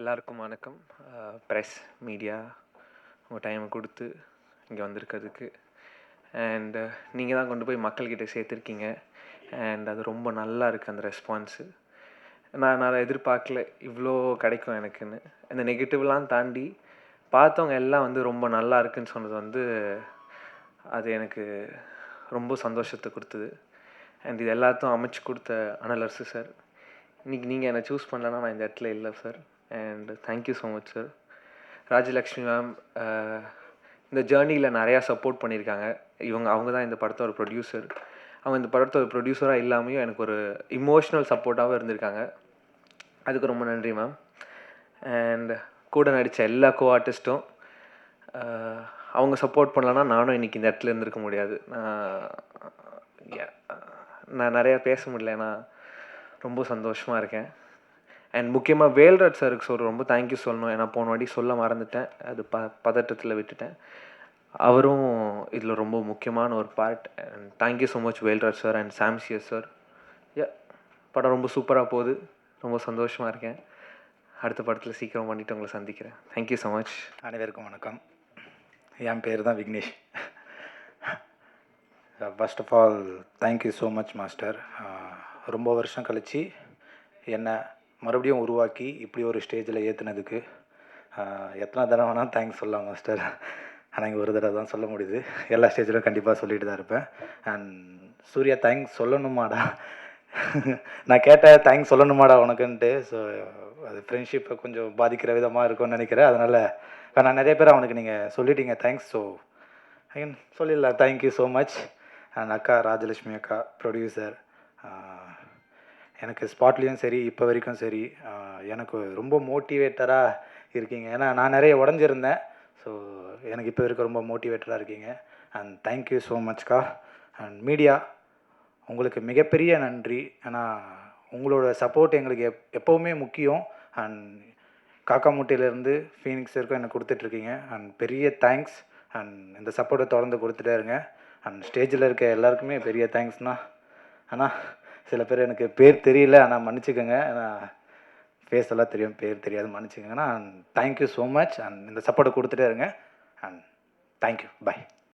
எல்லாருக்கும் வணக்கம். Press media உங்கள் டைமை கொடுத்து இங்கே வந்திருக்கிறதுக்கு. அண்ட் நீங்கள் தான் கொண்டு போய் மக்கள்கிட்ட சேர்த்துருக்கீங்க. அண்ட் அது ரொம்ப நல்லா இருக்குது அந்த ரெஸ்பான்ஸு நான் நான் எதிர்பார்க்கல. இவ்வளோ கிடைக்கும் எனக்குன்னு. அந்த நெகட்டிவ்லாம் தாண்டி பார்த்தவங்க எல்லாம் வந்து ரொம்ப நல்லா இருக்குன்னு சொன்னது வந்து அது எனக்கு ரொம்ப சந்தோஷத்தை கொடுத்தது. அண்ட் இது எல்லாத்தையும் அமைச்சு கொடுத்த அனலரசு சார். இன்றைக்கி நீங்கள் என்னை சூஸ் பண்ணலன்னா நான் இந்த இடத்துல இல்லை sir and thank you so much sir Rajalakshmi ma'am இந்த ஜேர்னியில் நிறையா சப்போர்ட் பண்ணியிருக்காங்க. இவங்க அவங்க தான் இந்த படத்தோட ப்ரொடியூசர் அவங்க இந்த படத்தோட ப்ரொடியூசராக இல்லாமையும் எனக்கு ஒரு இமோஷ்னல் சப்போர்ட்டாகவும் இருந்திருக்காங்க. அதுக்கு ரொம்ப நன்றி மேம் அண்ட் கூட நடித்த எல்லா கோ ஆர்டிஸ்ட்டும் அவங்க சப்போர்ட் பண்ணலன்னா நானும் இன்றைக்கி இந்த இடத்துல இருந்திருக்க முடியாது. நான் நான் நிறையா பேச முடியல. ஏன்னா ரொம்ப சந்தோஷமாக இருக்கேன். அண்ட் முக்கியமாக வேல்ராஜ் சாருக்கு சொல்கிற ரொம்ப தேங்க்யூ சொல்லணும். ஏன்னா போன வாட்டி சொல்ல மறந்துட்டேன். அது ப பதட்டத்தில் விட்டுட்டேன். அவரும் இதில் ரொம்ப முக்கியமான ஒரு part and thank you so much Velraj sir and சாம்சியஸ் sir யா படம் ரொம்ப சூப்பராக போகுது. ரொம்ப சந்தோஷமாக இருக்கேன். அடுத்த படத்தில் சீக்கிரம் பண்ணிவிட்டு உங்களை சந்திக்கிறேன். தேங்க்யூ ஸோ மச் அனைவருக்கும் வணக்கம். என் பேர் தான் Vignesh. First of all thank you so much master ரொம்ப வருஷம் கழித்து என்னை மறுபடியும் உருவாக்கி இப்படி ஒரு ஸ்டேஜில் ஏற்றுனதுக்கு எத்தனை தடவை வேணால் தேங்க்ஸ் சொல்லலாம் மாஸ்டர் ஆனால் இங்கே ஒரு தடவை தான் சொல்ல முடியுது. எல்லா ஸ்டேஜிலும் கண்டிப்பாக சொல்லிட்டு தான் இருப்பேன். அண்ட் சூர்யா தேங்க்ஸ் சொல்லணுமாடா? நான் கேட்டேன் தேங்க்ஸ் சொல்லணுமாடா உனக்குன்ட்டு. ஸோ அது ஃப்ரெண்ட்ஷிப்பை கொஞ்சம் பாதிக்கிற விதமாக இருக்கும்னு நினைக்கிறேன். அதனால் நான் நிறைய பேர் அவனுக்கு நீங்கள் சொல்லிட்டீங்க. தேங்க்ஸ் ஸோ ஐயன் சொல்லிடலாம். தேங்க்யூ ஸோ மச் அண்ட் அக்கா ராஜலட்சுமி அக்கா ப்ரொடியூசர் எனக்கு ஸ்பாட்லேயும் சரி இப்போ வரைக்கும் சரி எனக்கு ரொம்ப மோட்டிவேட்டராக இருக்கீங்க. ஏன்னா நான் நிறைய உடஞ்சிருந்தேன். ஸோ எனக்கு இப்போ இருக்க ரொம்ப மோட்டிவேட்டராக இருக்கீங்க. அண்ட் தேங்க்யூ ஸோ மச்க்கா அண்ட் மீடியா உங்களுக்கு மிகப்பெரிய நன்றி. ஏன்னா உங்களோட சப்போர்ட் எங்களுக்கு எப் எப்போவுமே முக்கியம். அண்ட் காக்கா முட்டையிலேருந்து ஃபீனிக்ஸ் வரைக்கும் எனக்கு கொடுத்துட்ருக்கீங்க. அண்ட் பெரிய தேங்க்ஸ் அண்ட் இந்த சப்போர்ட்டை தொடர்ந்து கொடுத்துட்டே இருங்க. அண்ட் ஸ்டேஜில் இருக்க எல்லாருக்குமே பெரிய தேங்க்ஸ்ண்ணா அண்ணா சில பேர் எனக்கு பேர் தெரியல ஆனால் மன்னிச்சுக்கோங்க. ஆனால் ஃபேஸ் எல்லாம் தெரியும் பேர் தெரியாது மன்னிச்சுக்கோங்கண்ணா and thank you so much and இந்த சப்போர்ட்டை கொடுத்துட்டே இருங்க. And thank you bye